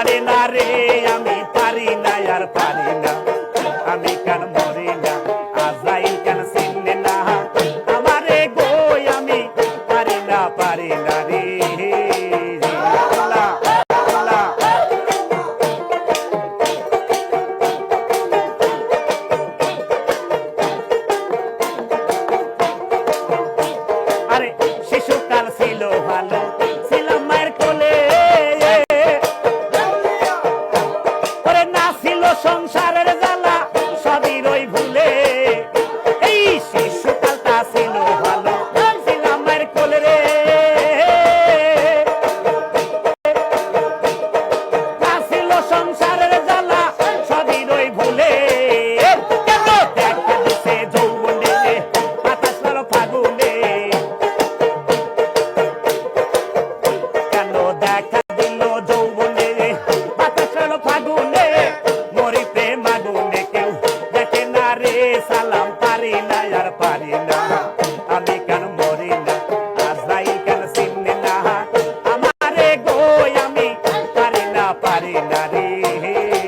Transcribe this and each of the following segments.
পারে না রে প্রশংসা রে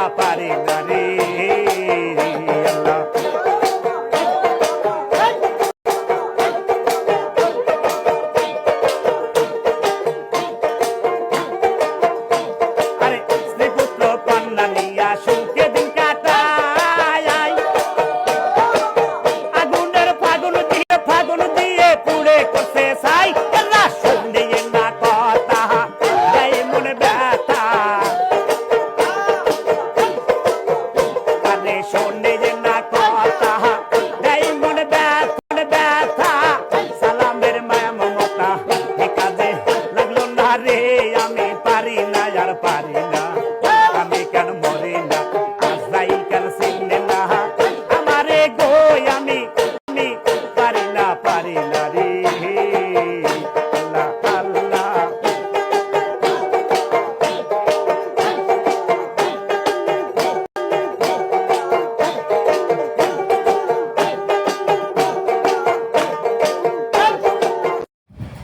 stop by the end.